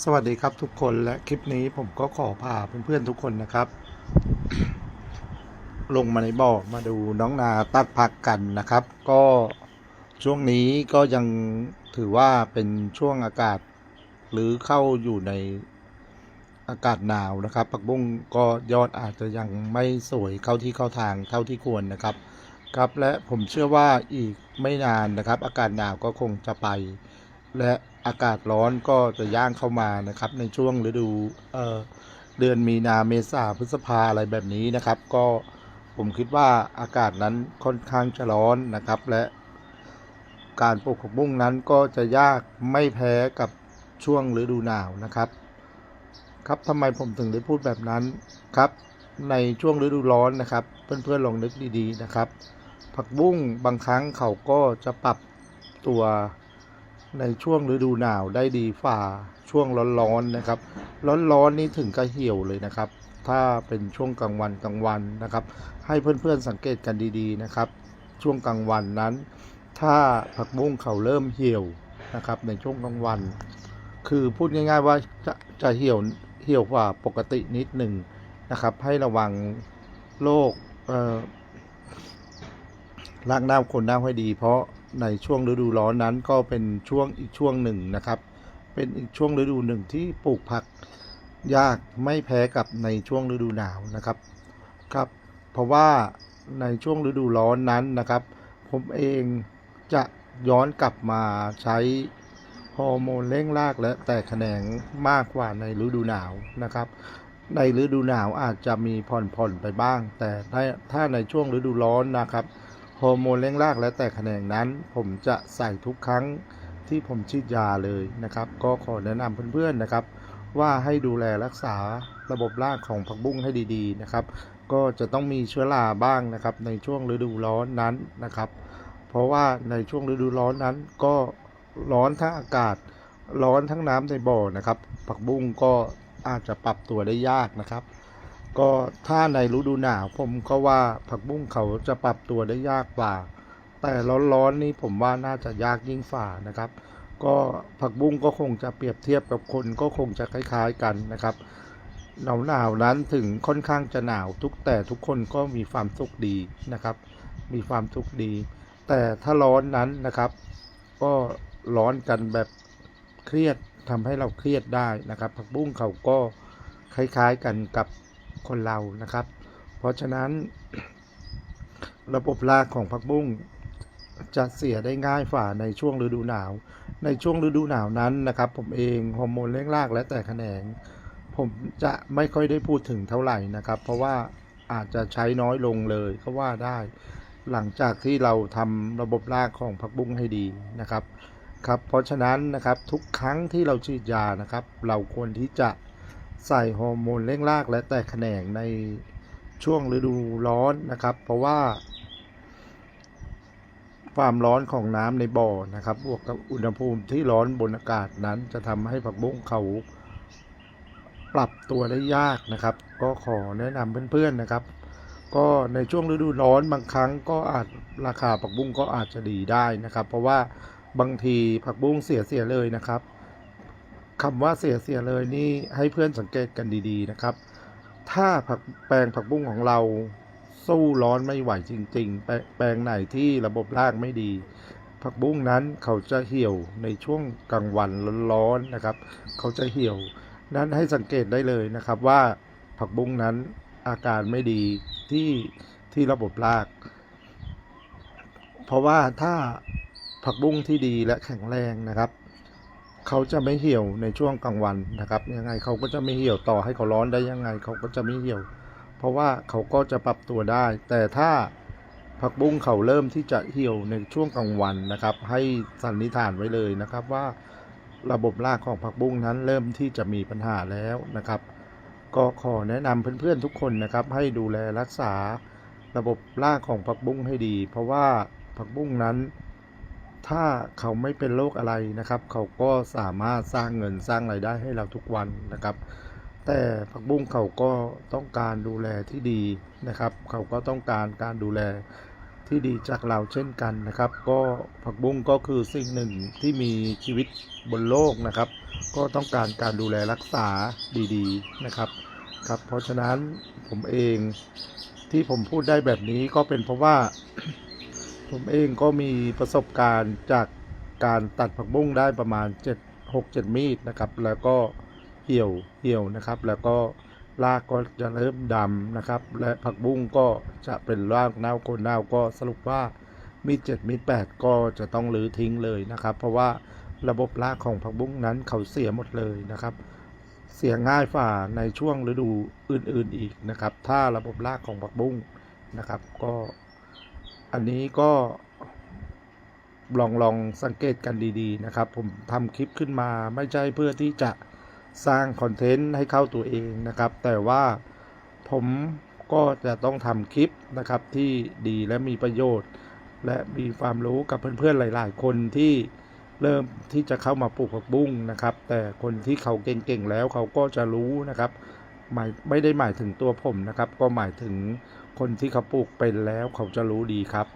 สวัสดีครับทุกคนและคลิปนี้ผมก็ขอพาเพื่อนๆทุกคนนะครับ ลงมาในบ่อมาดูน้องนาตัดผักกันนะครับ ก็ช่วงนี้ก็ยังถือว่าเป็นช่วงอากาศ หรือเข้าอยู่ในอากาศหนาวนะครับ ผักบุ้งก็ยอดอาจจะยังไม่สวยเข้าที่เข้าทางเท่าที่ควรนะครับ ครับและผมเชื่อว่าอีกไม่นานนะครับ อากาศหนาวก็คงจะไป และอากาศร้อนก็จะย่างเข้ามานะครับ ในช่วงฤดูเออเดือนมีนาเมษาพฤษภาอะไรแบบนี้นะครับ ก็ผมคิดว่าอากาศนั้นค่อนข้างจะร้อนนะครับ และการปลูกผักบุ้งนั้นก็จะยากไม่แพ้กับช่วงฤดูหนาวนะครับ ครับทำไมผมถึงได้พูดแบบนั้นครับ ในช่วงฤดูร้อนนะครับ เพื่อนๆลองนึกดีๆนะครับ ผักบุ้งบางครั้งเขาก็จะปรับตัว ในช่วงฤดูหนาวได้ดีฝ่าช่วงร้อนๆนะครับ ร้อนๆนี่ถึงกับเหี่ยวเลยนะครับ ถ้าเป็นช่วงกลางวันกลางวันนะครับ ให้เพื่อนๆสังเกตกันดีๆนะครับ ช่วงกลางวันนั้น ถ้าผักบุ้งเขาเริ่มเหี่ยวนะครับ ในช่วงกลางวัน คือพูดง่าย ๆว่าจะจะเหี่ยวเหี่ยวกว่าปกตินิดหนึ่งนะครับ ให้ระวังโรครากเน่าคนเน่าให้ดี เพราะ ในช่วงฤดูร้อนนั้นก็เป็นช่วงอีกช่วงหนึ่งนะครับ เป็นอีกช่วงฤดูหนึ่งที่ปลูกผักยากไม่แพ้กับในช่วงฤดูหนาวนะครับครับ เพราะว่าในช่วงฤดูร้อนนั้นนะครับ ผมเองจะย้อนกลับมาใช้ฮอร์โมนเร่งรากและแตกแขนงมากกว่าในฤดูหนาวนะครับ ในฤดูหนาวอาจจะมีผ่อนๆไปบ้าง แต่ถ้าถ้าในช่วงฤดูร้อนนะครับ ฮอร์โมนเร่งรากและแตกแขนงนั้น ผมจะใส่ทุกครั้งที่ผมฉีดยาเลยนะครับ ก็ขอแนะนำเพื่อนๆนะครับ ว่าให้ดูแลรักษาระบบรากของผักบุ้งให้ดีๆนะครับ ก็จะต้องมีเชื้อราบ้างนะครับ ในช่วงฤดูร้อนนั้นนะครับ เพราะว่าในช่วงฤดูร้อนนั้นก็ร้อนทั้งอากาศร้อนทั้งน้ำในบ่อนะครับ ผักบุ้งก็อาจจะปรับตัวได้ยากนะครับ ก็ถ้าในฤดูหนาวผมก็ว่าผักบุ้งเขาจะปรับตัวได้ยากกว่า แต่ร้อนๆนี้ผมว่าน่าจะยากยิ่งฝ่านะครับ ก็ผักบุ้งก็คงจะเปรียบเทียบกับคนก็คงจะคล้าย ๆกันนะครับหนาวหนาวนั้นถึงค่อนข้างจะหนาวทุกแต่ทุกคนก็มีความสุขดีนะครับ มีความสุขดี แต่ถ้าร้อนนั้นนะครับ ก็ร้อนกันแบบเครียดทำให้เราเครียดได้นะครับ ผักบุ้งเขาก็คล้ายๆกันกับ คนเรานะครับ เพราะฉะนั้น ระบบรากของผักบุ้งจะเสียได้ง่ายฝ่าในช่วงฤดูหนาว ในช่วงฤดูหนาวนั้นนะครับ ผมเองฮอร์โมนเร่งรากและแต่แขนง ผมจะไม่ค่อยได้พูดถึงเท่าไหร่นะครับ เพราะว่าอาจจะใช้น้อยลงเลยก็ว่าได้ หลังจากที่เราทำระบบรากของผักบุ้งให้ดีนะครับครับ เพราะฉะนั้นนะครับทุกครั้งที่เราฉีดยานะครับ เราควรที่จะ ใส่ฮอร์โมนเร่งรากและแตกแขนงในช่วงฤดูร้อนนะครับ เพราะว่า ความร้อนของน้ำในบ่อนะครับ บวกกับอุณหภูมิที่ร้อนบนอากาศนั้น จะทำให้ผักบุ้งเขาปรับตัวได้ยากนะครับ ก็ขอแนะนำเพื่อนๆนะครับ ก็ในช่วงฤดูร้อนบางครั้งก็อาจราคาผักบุ้งก็อาจจะดีได้นะครับ เพราะว่าบางทีผักบุ้งเสียเสียเลยนะครับ คำว่าเสียเสียเลยนี่ให้เพื่อนสังเกตกันดีๆนะครับ ถ้าผักแปลงผักบุ้งของเราสู้ร้อนไม่ไหวจริงๆแปลแปลงไหนที่ระบบรากไม่ดี ผักบุ้งนั้นเขาจะเหี่ยวในช่วงกลางวันร้อนๆนะครับ เขาจะเหี่ยว นั้นให้สังเกตได้เลยนะครับว่าผักบุ้งนั้นอาการไม่ดีที่ที่ระบบราก เพราะว่าถ้าผักบุ้งที่ดีและแข็งแรงนะครับ เขาจะไม่เหี่ยวในช่วงกลางวันนะครับ ยังไงเขาก็จะไม่เหี่ยวต่อให้เขาร้อนได้ยังไงเขาก็จะไม่เหี่ยว เพราะว่าเขาก็จะปรับตัวได้ แต่ถ้าผักบุ้งเขาเริ่มที่จะเหี่ยวในช่วงกลางวันนะครับ ให้สันนิษฐานไว้เลยนะครับว่าระบบรากของผักบุ้งนั้นเริ่มที่จะมีปัญหาแล้วนะครับ ก็ขอแนะนำเพื่อนๆทุกคนนะครับ ให้ดูแลรักษาระบบรากของผักบุ้งให้ดี เพราะว่าผักบุ้งนั้น ถ้าเขาไม่เป็นโรคอะไรนะครับ เขาก็สามารถสร้างเงินสร้างรายได้ให้เราทุกวันนะครับ แต่ผักบุ้งเขาก็ต้องการดูแลที่ดีนะครับ เขาก็ต้องการการดูแลที่ดีจากเราเช่นกันนะครับ ก็ผักบุ้งก็คือสิ่งหนึ่งที่มีชีวิตบนโลกนะครับ ก็ต้องการการดูแลรักษาดีๆนะครับครับ เพราะฉะนั้นผมเองที่ผมพูดได้แบบนี้ก็เป็นเพราะว่า ผมเองก็มีประสบการณ์จากการตัดผักบุ้งได้ประมาณ 7 6 7 มีดนะครับ แล้วก็เหี่ยวเหี่ยวนะครับ แล้วก็รากก็จะเริ่มดำนะครับ และผักบุ้งก็จะเป็นรากเน่าโคนเน่าก็สรุปว่ามีด7มีด8ก็จะต้องรื้อทิ้งเลยนะครับ เพราะว่าระบบรากของผักบุ้งนั้นเขาเสียหมดเลยนะครับ เสียง่ายฝ่าในช่วงฤดูอื่นๆอีกนะครับ ถ้าระบบรากของผักบุ้งนะครับ ก็ อันนี้ก็ลองลองสังเกตกันดีๆนะครับ ผมทำคลิปขึ้นมาไม่ใช่เพื่อที่จะสร้างคอนเทนต์ให้เข้าตัวเองนะครับ แต่ว่าผมก็จะต้องทำคลิปนะครับที่ดีและมีประโยชน์ และมีความรู้กับเพื่อนๆหลาย ๆ คนที่เริ่มที่จะเข้ามาปลูกผักบุ้งนะครับ แต่คนที่เขาเก่งๆแล้วเขาก็จะรู้นะครับหมายไม่ได้หมายถึงตัวผมนะครับ ก็หมายถึง คนที่เขาปลูกเป็นแล้วเขาจะรู้ดีครับ